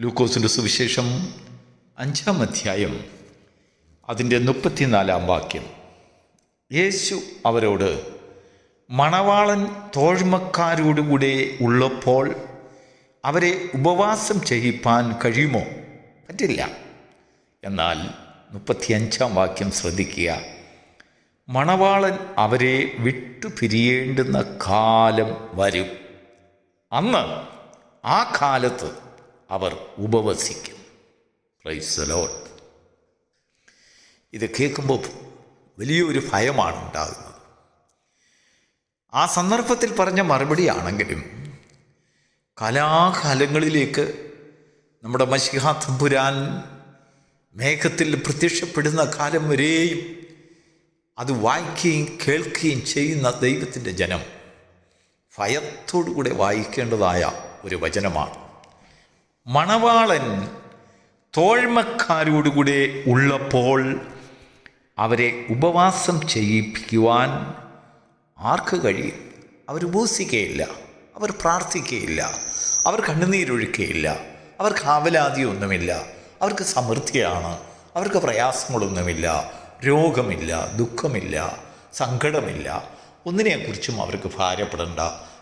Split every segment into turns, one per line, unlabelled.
ലൂക്കോസിന്റെ സുവിശേഷം അഞ്ചാം അധ്യായം അതിന്റെ മുപ്പത്തിനാലാം വാക്യം. യേശു അവരോട് മണവാളൻ തോഴ്മക്കാരോടുകൂടെ ഉള്ളപ്പോൾ അവരെ ഉപവാസം ചെയ്യിപ്പാൻ കഴിയുമോ? പറ്റില്ല. എന്നാൽ മുപ്പത്തിയഞ്ചാം വാക്യം ശ്രദ്ധിക്കുക. മണവാളൻ അവരെ വിട്ടുപിരിയേണ്ടുന്ന കാലം വരും. അന്ന് ആ കാലത്ത് അവർ ഉപവസിക്കും. പ്രൈസ് ഇത് കേൾക്കുമ്പോൾ വലിയൊരു ഭയമാണ് ഉണ്ടാകുന്നത്. ആ സന്ദർഭത്തിൽ പറഞ്ഞ മറുപടി ആണെങ്കിലും കലാകാലങ്ങളിലേക്ക് നമ്മുടെ മഷിഹ തമ്പുരാൻ മേഘത്തിൽ പ്രത്യക്ഷപ്പെടുന്ന കാലം വരെയും അത് വായിക്കുകയും കേൾക്കുകയും ചെയ്യുന്ന ദൈവത്തിന്റെ ജനം ഭയത്തോടുകൂടെ വായിക്കേണ്ടതായ ഒരു വചനമാണ്. മണവാളൻ തോഴ്മക്കാരോടുകൂടെ ഉള്ളപ്പോൾ അവരെ ഉപവാസം ചെയ്യിപ്പിക്കുവാൻ ആർക്ക് കഴിയും? അവർ ഉപസിക്കുകയില്ല അവർ പ്രാർത്ഥിക്കുകയില്ല അവർ കണ്ണുനീരൊഴുക്കുകയില്ല അവർക്ക് ആവലാതിയൊന്നുമില്ല അവർക്ക് സമൃദ്ധിയാണ് അവർക്ക് പ്രയാസങ്ങളൊന്നുമില്ല രോഗമില്ല ദുഃഖമില്ല സങ്കടമില്ല. ഒന്നിനെക്കുറിച്ചും അവർക്ക് ഭാരപ്പെടേണ്ട.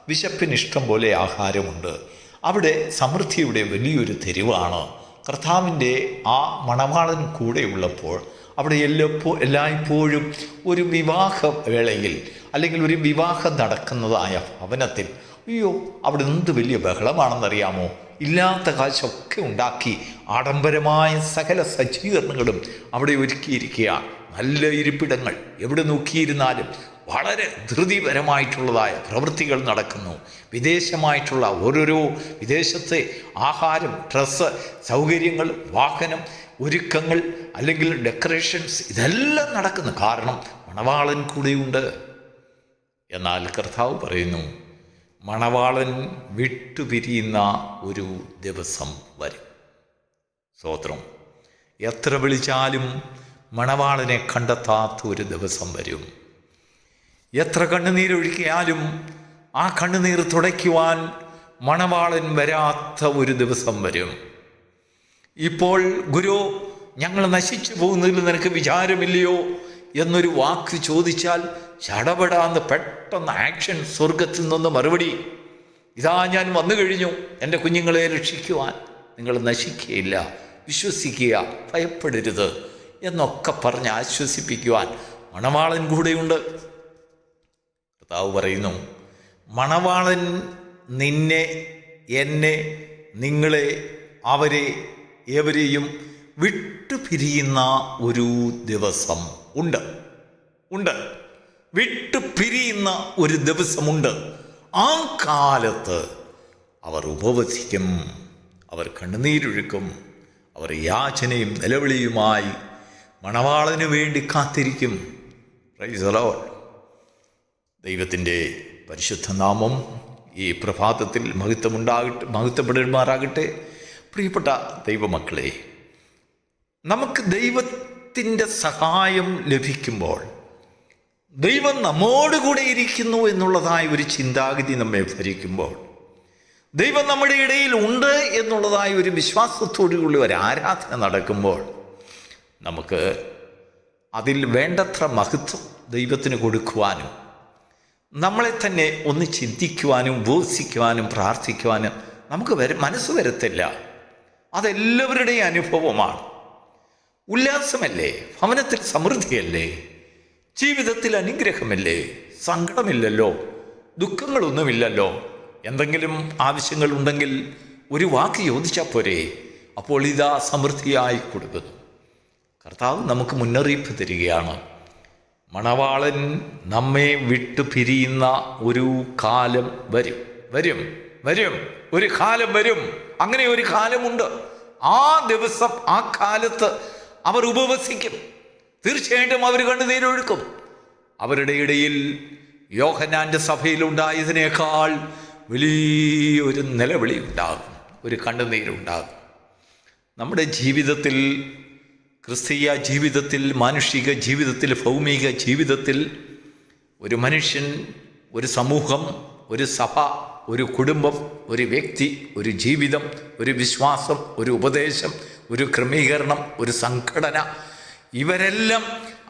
വിശപ്പിന് ഇഷ്ടം പോലെ ആഹാരമുണ്ട്. അവിടെ സമൃദ്ധിയുടെ വലിയൊരു തെരുവാണ്. കർത്താവിന്റെ ആ മണവാളൻ കൂടെയുള്ളപ്പോൾ അവിടെ എല്ലപ്പോ എല്ലായ്പ്പോഴും ഒരു വിവാഹ വേളയിൽ അല്ലെങ്കിൽ ഒരു വിവാഹം നടക്കുന്നതായ ഭവനത്തിൽ അയ്യോ അവിടെ എന്ത് വലിയ ബഹളമാണെന്നറിയാമോ? ഇല്ലാത്ത കാശൊക്കെ ഉണ്ടാക്കി ആഡംബരമായ സകല സജ്ജീകരണങ്ങളും അവിടെ ഒരുക്കിയിരിക്കുകയാണ്. നല്ല ഇരിപ്പിടങ്ങൾ എവിടെ നോക്കിയിരുന്നാലും വളരെ ധൃതിപരമായിട്ടുള്ളതായ പ്രവൃത്തികൾ നടക്കുന്നു. വിദേശമായിട്ടുള്ള ഓരോരോ വിദേശത്തെ ആഹാരം ഡ്രസ്സ് സൗകര്യങ്ങൾ വാഹനം ഒരുക്കങ്ങൾ അല്ലെങ്കിൽ ഡെക്കറേഷൻസ് ഇതെല്ലാം നടക്കുന്നു. കാരണം മണവാളൻ കൂടെയുണ്ട്. എന്നാൽ കർത്താവ് പറയുന്നു മണവാളൻ വിട്ടുപിരിയുന്ന ഒരു ദിവസം വരും. സ്തോത്രം. എത്ര വിളിച്ചാലും മണവാളനെ കണ്ടെത്താത്ത ഒരു ദിവസം വരും. എത്ര കണ്ണുനീരൊഴുക്കിയാലും ആ കണ്ണുനീർ തുടയ്ക്കുവാൻ മണവാളൻ വരാത്ത ഒരു ദിവസം വരും. ഇപ്പോൾ ഗുരു ഞങ്ങൾ നശിച്ചു പോകുന്നതിൽ നിനക്ക് വിചാരമില്ലയോ? എന്നൊരു വാക്ക് ചോദിച്ചാൽ ചടപടാന്ന് പെട്ടെന്ന് ആക്ഷൻ സ്വർഗത്തിൽ നിന്ന് മറുപടി. ഇതാ ഞാൻ വന്നു കഴിഞ്ഞു എന്റെ കുഞ്ഞുങ്ങളെ രക്ഷിക്കുവാൻ. നിങ്ങൾ നശിക്കുകയില്ല വിശ്വസിക്കുക ഭയപ്പെടരുത്. എന്നൊക്കെ പറഞ്ഞ് ആശ്വസിപ്പിക്കുവാൻ മണവാളൻ കൂടെയുണ്ട്. കർത്താവ് പറയുന്നു മണവാളൻ നിന്നെ എന്നെ നിങ്ങളെ അവരെ ഏവരെയും വിട്ടുപിരിയുന്ന ഒരു ദിവസം ഉണ്ട്. ഉണ്ട്. വിട്ടുപിരിയുന്ന ഒരു ദിവസമുണ്ട്. ആ കാലത്ത് അവർ ഉപവസിക്കും അവർ കണ്ണുനീരൊഴുക്കും അവർ യാചനയും നിലവിളിയുമായി മണവാളന് വേണ്ടി കാത്തിരിക്കും റൈസറോ. ദൈവത്തിന്റെ പരിശുദ്ധ നാമം ഈ പ്രഭാതത്തിൽ മഹത്വമുണ്ടാകട്ടെ മഹത്വപ്പെടുമാറാകട്ടെ പ്രിയപ്പെട്ട ദൈവമക്കളെ നമുക്ക് ദൈവത്തിന്റെ സഹായം ലഭിക്കുമ്പോൾ ദൈവം നമ്മോടുകൂടെ ഇരിക്കുന്നു എന്നുള്ളതായ ഒരു ചിന്താഗതി നമ്മെ ഭരിക്കുമ്പോൾ ദൈവം നമ്മുടെ ഇടയിൽ ഉണ്ട് എന്നുള്ളതായ ഒരു വിശ്വാസത്തോടുകൂടി ഒരു ആരാധന നടക്കുമ്പോൾ നമുക്ക് അതിൽ വേണ്ടത്ര മഹത്വം ദൈവത്തിന് കൊടുക്കുവാനും നമ്മളെ തന്നെ ഒന്ന് ചിന്തിക്കുവാനും ബോധിക്കുവാനും പ്രാർത്ഥിക്കുവാനും നമുക്ക് വര മനസ്സ് വരത്തില്ല. അതെല്ലാവരുടെയും അനുഭവമാണ്. ഉല്ലാസമല്ലേ? ഭവനത്തിൽ സമൃദ്ധിയല്ലേ? ജീവിതത്തിൽ അനുഗ്രഹമല്ലേ? സങ്കടമില്ലല്ലോ? ദുഃഖങ്ങളൊന്നുമില്ലല്ലോ? എന്തെങ്കിലും ആവശ്യങ്ങളുണ്ടെങ്കിൽ ഒരു വാക്ക് ചോദിച്ചാൽ പോരെ? അപ്പോൾ ഇതാ സമൃദ്ധിയായി കൊടുക്കുന്നു. കർത്താവ് നമുക്ക് മുന്നറിയിപ്പ് തരികയാണ്. മണവാളൻ നമ്മെ വിട്ടു പിരിയുന്ന ഒരു കാലം വരും. വരും. വരും. ഒരു കാലം വരും. അങ്ങനെ ഒരു കാലമുണ്ട്. ആ ദിവസം ആ കാലത്ത് അവർ ഉപവസിക്കും. തീർച്ചയായിട്ടും അവർ കണ്ണുനീരൊഴുക്കും അവരുടെ ഇടയിൽ യോഹനാന്റെ സഭയിലുണ്ടായതിനേക്കാൾ വലിയൊരു നിലവിളി ഉണ്ടാകും ഒരു കണ്ണുനീരുണ്ടാകും. നമ്മുടെ ജീവിതത്തിൽ ക്രിസ്തീയ ജീവിതത്തിൽ മാനുഷിക ജീവിതത്തിൽ ഭൗമിക ജീവിതത്തിൽ ഒരു മനുഷ്യൻ ഒരു സമൂഹം ഒരു സഭ ഒരു കുടുംബം ഒരു വ്യക്തി ഒരു ജീവിതം ഒരു വിശ്വാസം ഒരു ഉപദേശം ഒരു ക്രമീകരണം ഒരു സംഘടന ഇവരെല്ലാം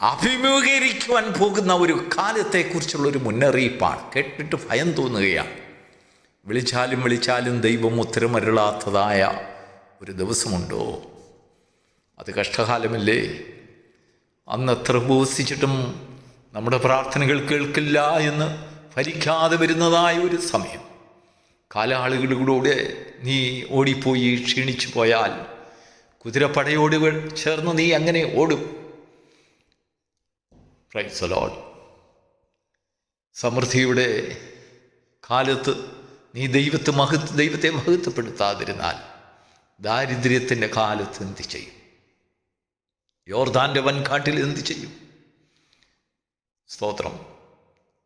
അഭിമുഖീകരിക്കുവാൻ പോകുന്ന ഒരു കാലത്തെക്കുറിച്ചുള്ള ഒരു മുന്നറിയിപ്പാണ്. കേട്ടിട്ട് ഭയം തോന്നുകയാണ്. വിളിച്ചാലും വിളിച്ചാലും ദൈവം ഉത്തരമരുളാത്തതായ ഒരു ദിവസമുണ്ടോ? അത് കഷ്ടകാലമല്ലേ? അന്ന് എത്ര ഉപവസിച്ചിട്ടും നമ്മുടെ പ്രാർത്ഥനകൾ കേൾക്കില്ല എന്ന് ഭരിക്കാതെ വരുന്നതായ ഒരു സമയം. കാലാളുകളിലൂടെ നീ ഓടിപ്പോയി ക്ഷീണിച്ചു പോയാൽ കുതിരപ്പടയോട് ചേർന്ന് നീ അങ്ങനെ ഓടും. പ്രൈസ് ലോഡ് സമൃദ്ധിയുടെ കാലത്ത് നീ ദൈവത്തെ മഹത്വ ദൈവത്തെ മഹത്വപ്പെടുത്താതിരുന്നാൽ ദാരിദ്ര്യത്തിന്റെ കാലത്ത് എന്ത് ചെയ്യും? യോർദാന്റെ വൻകാട്ടിൽ എന്ത് ചെയ്യും? സ്തോത്രം.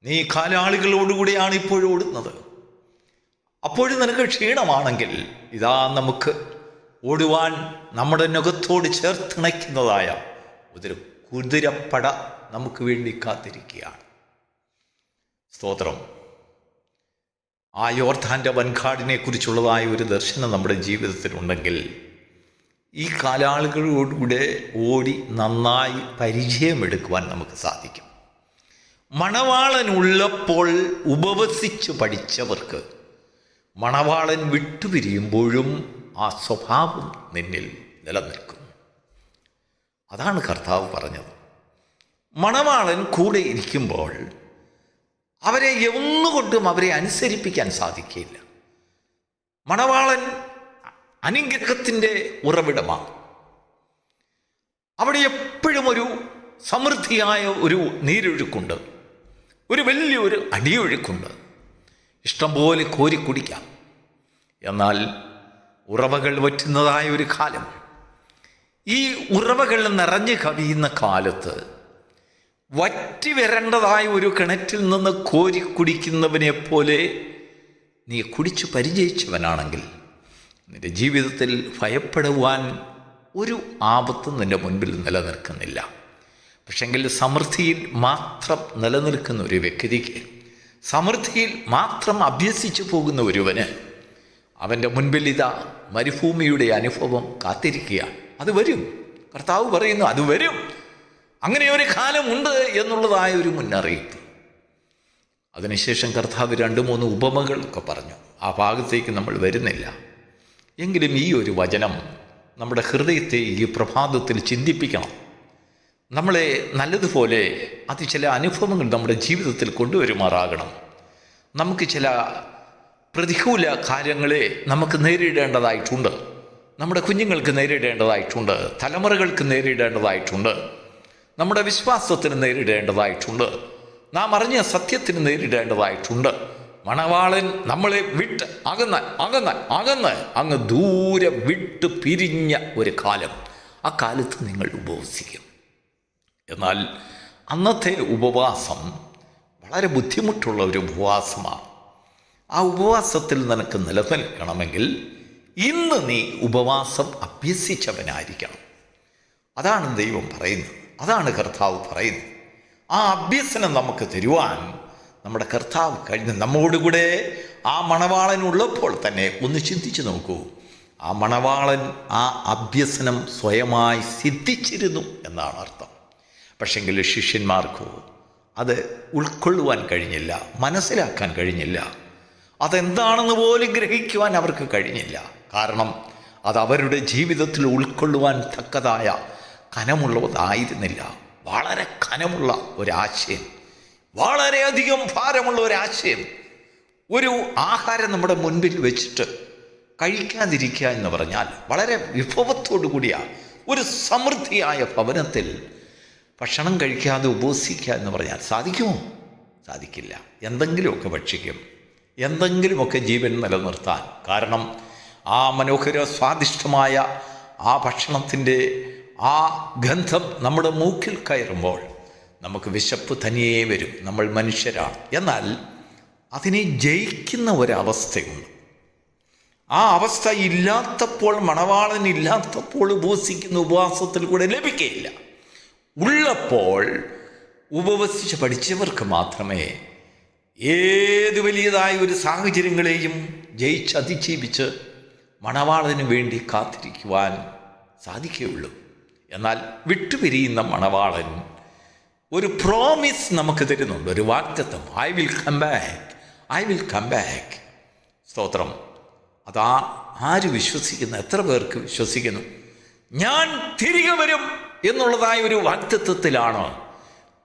നീ കാലാളികളോടുകൂടിയാണ് ഇപ്പോഴും ഓടുന്നത്. അപ്പോഴും നിനക്ക് ക്ഷീണമാണെങ്കിൽ ഇതാ നമുക്ക് ഓടുവാൻ നമ്മുടെ നുഖത്തോട് ചേർത്തിണയ്ക്കുന്നതായ ഒരു കുതിരപ്പട നമുക്ക് വേണ്ടി കാത്തിരിക്കുകയാണ്. സ്തോത്രം. ആ വൻകാടിനെ കുറിച്ചുള്ളതായ ഒരു ദർശനം നമ്മുടെ ജീവിതത്തിലുണ്ടെങ്കിൽ ഈ കാലാളുകളോടുകൂടെ ഓടി നന്നായി പരിചയമെടുക്കുവാൻ നമുക്ക് സാധിക്കും. മണവാളനുള്ളപ്പോൾ ഉപവസിച്ച് പഠിച്ചവർക്ക് മണവാളൻ വിട്ടുപിരിയുമ്പോഴും ആ സ്വഭാവം നിന്നിൽ നിലനിൽക്കും. അതാണ് കർത്താവ് പറഞ്ഞത്. മണവാളൻ കൂടെ ഇരിക്കുമ്പോൾ അവരെ ഒന്നുകൊണ്ടും അവരെ അനുസരിപ്പിക്കാൻ സാധിക്കില്ല. മണവാളൻ അനുഗ്രഹത്തിന്റെ ഉറവിടമാണ്. അവിടെ എപ്പോഴും ഒരു സമൃദ്ധിയായ ഒരു നീരൊഴുക്കുണ്ട്. ഒരു വലിയൊരു അടിയൊഴുക്കുണ്ട്. ഇഷ്ടംപോലെ കോരി കുടിക്കാം. എന്നാൽ ഉറവകൾ വറ്റുന്നതായ ഒരു കാലം. ഈ ഉറവകൾ നിറഞ്ഞു കവിയുന്ന കാലത്ത് വറ്റി വരേണ്ടതായ ഒരു കിണറ്റിൽ നിന്ന് കോരി കുടിക്കുന്നവനെ പോലെ നീ കുടിച്ചു പരിചയിച്ചവനാണെങ്കിൽ നിന്റെ ജീവിതത്തിൽ ഭയപ്പെടുവാൻ ഒരു ആപത്തും നിന്റെ മുൻപിൽ നിലനിൽക്കുന്നില്ല. പക്ഷെങ്കിൽ സമൃദ്ധിയിൽ മാത്രം നിലനിൽക്കുന്ന ഒരു വ്യക്തിക്ക് സമൃദ്ധിയിൽ മാത്രം അഭ്യസിച്ചു പോകുന്ന ഒരുവന് അവന്റെ മുൻപിൽ ഇതാ മരുഭൂമിയുടെ അനുഭവം കാത്തിരിക്കുകയാണ് അത് വരും. കർത്താവ് പറയുന്നു അത് വരും. അങ്ങനെ ഒരു കാലമുണ്ട് എന്നുള്ളതായ ഒരു മുന്നറിയിപ്പ്. അതിനുശേഷം കർത്താവ് രണ്ട് മൂന്ന് ഉപമകളൊക്കെ പറഞ്ഞു. ആ ഭാഗത്തേക്ക് നമ്മൾ വരുന്നില്ല. എങ്കിലും ഈ ഒരു വചനം നമ്മുടെ ഹൃദയത്തെ ഈ പ്രഭാതത്തിൽ ചിന്തിപ്പിക്കണം. നമ്മളെ നല്ലതുപോലെ അത് ചില അനുഭവങ്ങൾ നമ്മുടെ ജീവിതത്തിൽ കൊണ്ടുവരുമാറാകണം. നമുക്ക് ചില പ്രതികൂല കാര്യങ്ങളെ നമുക്ക് നേരിടേണ്ടതായിട്ടുണ്ട്. നമ്മുടെ കുഞ്ഞുങ്ങൾക്ക് നേരിടേണ്ടതായിട്ടുണ്ട്. തലമുറകൾക്ക് നേരിടേണ്ടതായിട്ടുണ്ട്. നമ്മുടെ വിശ്വാസത്തിന് നേരിടേണ്ടതായിട്ടുണ്ട്. നാം അറിഞ്ഞ സത്യത്തിന് നേരിടേണ്ടതായിട്ടുണ്ട്. മണവാളൻ നമ്മളെ വിട്ട് അകന്ന് അകന്ന് അകന്ന് അങ്ങ് ദൂരെ വിട്ട് പിരിഞ്ഞ ഒരു കാലം. ആ കാലത്ത് നിങ്ങൾ ഉപവസിക്കും. എന്നാൽ അന്നത്തെ ഉപവാസം വളരെ ബുദ്ധിമുട്ടുള്ള ഒരു ഉപവാസമാണ്. ആ ഉപവാസത്തിൽ നിനക്ക് നിലനിൽക്കണമെങ്കിൽ ഇന്ന് നീ ഉപവാസം അഭ്യസിച്ചവനായിരിക്കണം. അതാണ് ദൈവം പറയുന്നത്. അതാണ് കർത്താവ് പറയുന്നത്. ആ അഭ്യസനം നമുക്ക് തരുവാൻ നമ്മുടെ കർത്താവ് കഴിഞ്ഞ നമ്മോടുകൂടെ ആ മണവാളനുള്ളപ്പോൾ തന്നെ ഒന്ന് ചിന്തിച്ചു നോക്കൂ. ആ മണവാളൻ ആ അഭ്യസനം സ്വയമായി സിദ്ധിച്ചിരുന്നു എന്നാണ് അർത്ഥം. പക്ഷെങ്കിൽ ശിഷ്യന്മാർക്കോ അത് ഉൾക്കൊള്ളുവാൻ കഴിഞ്ഞില്ല മനസ്സിലാക്കാൻ കഴിഞ്ഞില്ല. അതെന്താണെന്ന് പോലും ഗ്രഹിക്കുവാൻ അവർക്ക് കഴിഞ്ഞില്ല. കാരണം അത് അവരുടെ ജീവിതത്തിൽ ഉൾക്കൊള്ളുവാൻ തക്കതായ കനമുള്ളതായിരുന്നില്ല. വളരെ കനമുള്ള ഒരാശയം വളരെയധികം ഭാരമുള്ള ഒരു ആശയം. ഒരു ആഹാരം നമ്മുടെ മുൻപിൽ വെച്ചിട്ട് കഴിക്കാതിരിക്കുക എന്ന് പറഞ്ഞാൽ വളരെ വിഭവത്തോടു കൂടിയ ഒരു സമൃദ്ധിയായ ഭവനത്തിൽ ഭക്ഷണം കഴിക്കാതെ ഉപവസിക്കുക എന്ന് പറഞ്ഞാൽ സാധിക്കുമോ? സാധിക്കില്ല. എന്തെങ്കിലുമൊക്കെ ഭക്ഷിക്കും. എന്തെങ്കിലുമൊക്കെ ജീവൻ നിലനിർത്താൻ. കാരണം ആ മനോഹര സ്വാദിഷ്ടമായ ആ ഭക്ഷണത്തിന്റെ ആ ഗന്ധം നമ്മുടെ മൂക്കിൽ കയറുമ്പോൾ നമുക്ക് വിശപ്പ് തനിയേ വരും. നമ്മൾ മനുഷ്യരാണ് എന്നാൽ അതിനെ ജയിക്കുന്ന ഒരവസ്ഥയുണ്ട്. ആ അവസ്ഥ ഇല്ലാത്തപ്പോൾ മണവാളൻ ഇല്ലാത്തപ്പോൾ ഉപവസിക്കുന്ന ഉപവാസത്തിൽ കൂടെ ലഭിക്കുകയില്ല ഉള്ളപ്പോൾ ഉപവസിച്ച് പഠിച്ചവർക്ക് മാത്രമേ ഏത് വലിയതായ ഒരു സാഹചര്യങ്ങളെയും ജയിച്ച് അതിജീവിച്ച് മണവാളന് വേണ്ടി കാത്തിരിക്കുവാൻ സാധിക്കുകയുള്ളൂ. എന്നാൽ വിട്ടുപിരിയുന്ന മണവാളൻ ഒരു പ്രോമിസ് നമുക്ക് തരുന്നുണ്ട്. ഒരു വാക്തത്വം I will come back I will come back സ്തോത്രം. അതാ ആര് വിശ്വസിക്കുന്നു എത്ര പേർക്ക് വിശ്വസിക്കുന്നു? ഞാൻ തിരികെ വരും എന്നുള്ളതായ ഒരു വാക്തത്വത്തിലാണ്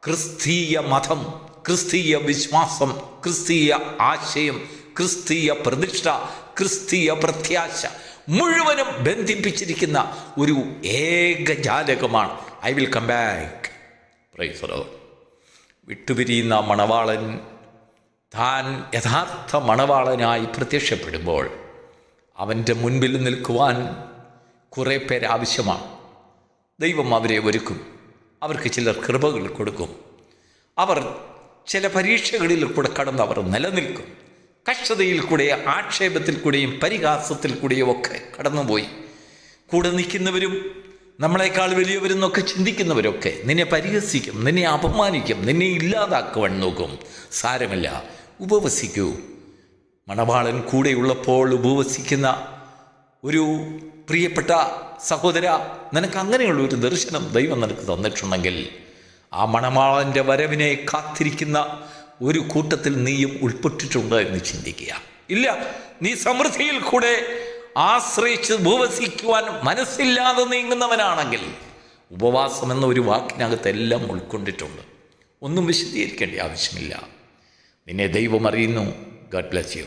ക്രിസ്തീയ മതം ക്രിസ്തീയ വിശ്വാസം ക്രിസ്തീയ ആശയം ക്രിസ്തീയ പ്രതിഷ്ഠ ക്രിസ്തീയ പ്രത്യാശ മുഴുവനും ബന്ധിപ്പിച്ചിരിക്കുന്ന ഒരു ഏകജാലകമാണ്. ഐ വിൽ കം ബാക്ക് പ്രൈസറോ വിട്ടുപിരിയുന്ന മണവാളൻ താൻ യഥാർത്ഥ മണവാളനായി പ്രത്യക്ഷപ്പെടുമ്പോൾ അവന്റെ മുൻപിൽ നിൽക്കുവാൻ കുറേ പേർ ആവശ്യമാണ്. ദൈവം അവരെ ഒരുക്കും. അവർക്ക് ചിലർ കൃപകൾ കൊടുക്കും. അവർ ചില പരീക്ഷകളിൽ കൂടെ കടന്ന് അവർ നിലനിൽക്കും. കഷ്ടതയിൽ കൂടെ ആക്ഷേപത്തിൽ കൂടെയും പരിഹാസത്തിൽ കൂടെയും ഒക്കെ കടന്നുപോയി. കൂടെ നിൽക്കുന്നവരും നമ്മളെക്കാൾ വലിയവരെന്നൊക്കെ ചിന്തിക്കുന്നവരൊക്കെ നിന്നെ പരിഹസിക്കും നിന്നെ അപമാനിക്കും നിന്നെ ഇല്ലാതാക്കുവാൻ നോക്കും. സാരമില്ല. ഉപവസിക്കൂ. മണവാളൻ കൂടെയുള്ളപ്പോൾ ഉപവസിക്കുന്ന ഒരു പ്രിയപ്പെട്ട സഹോദര നിനക്ക് അങ്ങനെയുള്ള ഒരു ദർശനം ദൈവം നിനക്ക് തന്നിട്ടുണ്ടെങ്കിൽ ആ മണവാളന്റെ വരവിനെ കാത്തിരിക്കുന്ന ഒരു കൂട്ടത്തിൽ നീയും ഉൾപ്പെട്ടിട്ടുണ്ട് എന്ന് ചിന്തിക്കുക. ഇല്ല നീ സമൃദ്ധിയിൽ കൂടെ ആശ്രയിച്ച് ഉപവസിക്കുവാൻ മനസ്സില്ലാതെ നീങ്ങുന്നവനാണെങ്കിൽ ഉപവാസം എന്ന ഒരു വാക്കിനകത്ത് എല്ലാം ഉൾക്കൊണ്ടിട്ടുണ്ട്. ഒന്നും വിശദീകരിക്കേണ്ട ആവശ്യമില്ല. നിന്നെ ദൈവം അറിയുന്നു. Garh bless you